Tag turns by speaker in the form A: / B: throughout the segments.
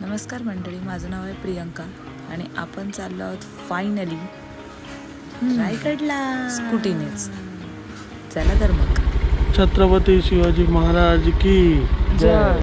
A: नमस्कार मंडळी माझं नाव आहे प्रियंका आणि आपण चाललो आहोत फायनली रायगडला. स्कूटीनेच. चला तर मग.
B: छत्रपती शिवाजी महाराज की जय.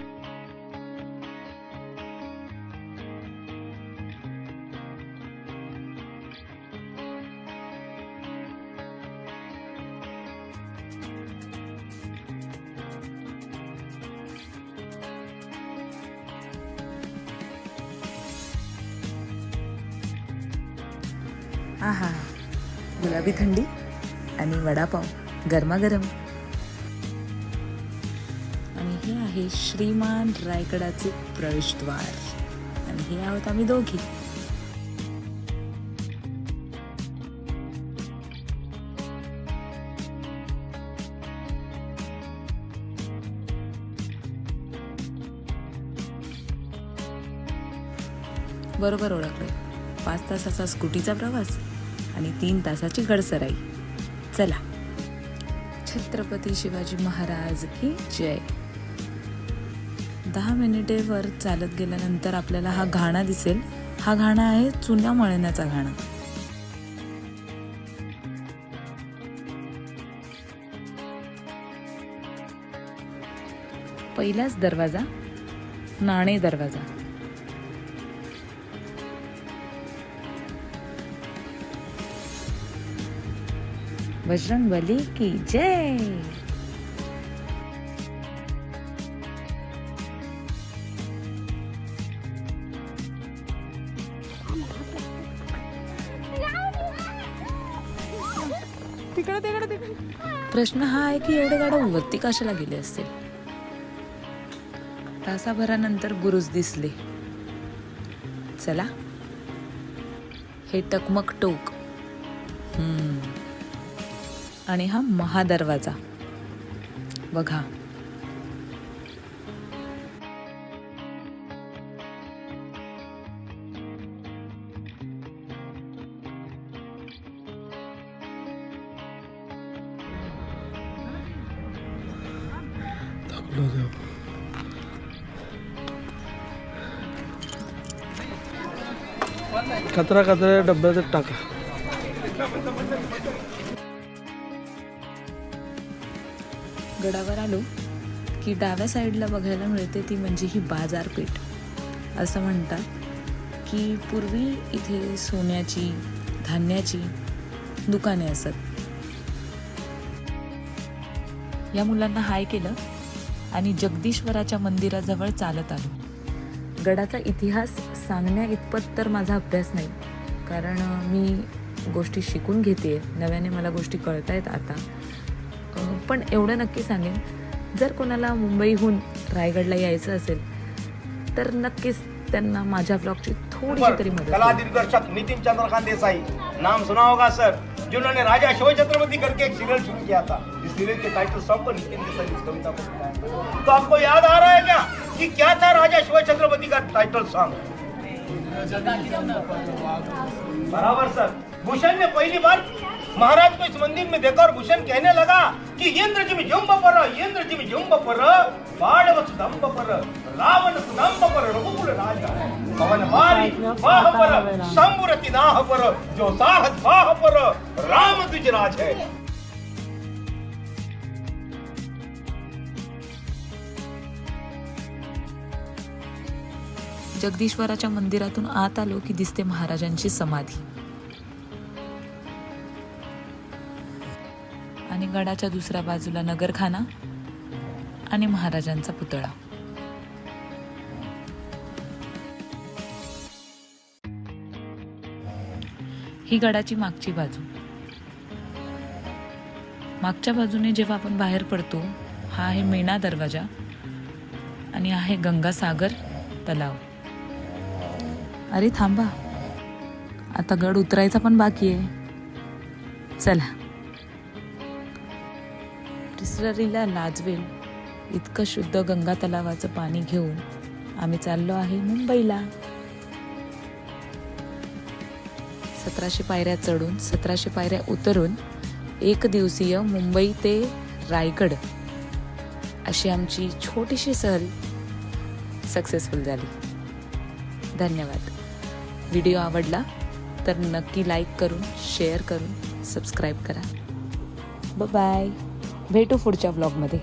A: आहा. गुलाबी थंडी आणि वडापाव गरमागरम. आणि हे आहे श्रीमान रायगडाचे प्रवेशद्वार. आणि हे आहोत आम्ही दोघी. बरोबर ओळखले. पाच तासाचा स्कूटीचा प्रवास? आणि तीन तासाची गडसराई चला. छत्रपती शिवाजी महाराज की जय. दहा मिनिटे वर चालत गेल्यानंतर आपल्याला हा घाणा दिसेल. हा घाणा आहे चुन्या मळण्याचा घाणा. पहिलाच दरवाजा नाणे दरवाजा. बजरंग बली की जय। प्रश्न हा आहे की एवढे गाडं वरती कशाला गेले असतील? तासाभरानंतर बुरुज दिसले. चला. हे टकमक टोक. हम्म. आणि हा महादरवाजा. बघा.
B: कचरा कचरा डब्यात टाका.
A: गडावर आलो की डाव्या साईडला बघायला मिळते ती म्हणजे ही बाजारपेठ. असं म्हणतात की पूर्वी इथे सोन्याची धान्याची दुकाने असत. या मुलांना हाय केलं आणि जगदीश्वराच्या मंदिराजवळ चालत आलो. गडाचा इतिहास सांगण्या इतपत तर माझा अभ्यास नाही कारण मी गोष्टी शिकून घेते नव्याने मला गोष्टी कळतायत आता. पण एवढं नक्की सांगेन जर कोणाला मुंबईहून रायगडला यायचं असेल तर नक्कीच त्यांना माझ्या ब्लॉगची थोडीशी तरी मदत
C: कला. दिग्दर्शक नितिन चंद्रकांत देसाई नाम सुना होगा सर जिन्होंने राजा शिव छत्रपति करके एक सीरियल शुरू किया था. इस सीरियल के टाइटल सॉन्ग को नितिन देसाई कविता को है। तो आपको याद आ रहा है क्या कि क्या था राजा शिव छत्रपति का टाइटल सॉन्ग बराबर सर भूषण ने पहली बार महाराज को इस मंदिर में देखा और भूषण कहने लगा कि इंद्र जिम जुम्ब पर इंद्र जिम जुम्ब पर पांडव सुदम्ब पर रावण सुदम्ब पर रघुकुल राजा पवन मारी बाह पर शंभुरति नाह पर जो साहस बाह पर राम तुझ राज है।
A: जगदीश्वराच्या मंदिरातून आत आलो की दिसते महाराजांची समाधी. आणि गडाच्या दुसऱ्या बाजूला नगरखाना आणि महाराजांचा पुतळा. ही गडाची मागची बाजू. मागच्या बाजूने जेव्हा आपण बाहेर पडतो हा आहे मेणा दरवाजा आणि आहे गंगासागर तलाव. अरे थांबा. आता गड उतरायचा पण बाकी आहे. चला. तिसरीला लाजवेल. इतकं शुद्ध गंगा तलावाचं पाणी घेऊन आम्ही चाललो आहे मुंबईला. सतराशे पायऱ्या चढून सतराशे पायऱ्या उतरून एक दिवसीय मुंबई ते रायगड अशी आमची छोटीशी सहल सक्सेसफुल झाली. धन्यवाद. व्हिडिओ आवडला तर नक्की लाईक करून शेअर करून सबस्क्राईब करा. बाय भेटू पुढच्या व्लॉगमध्ये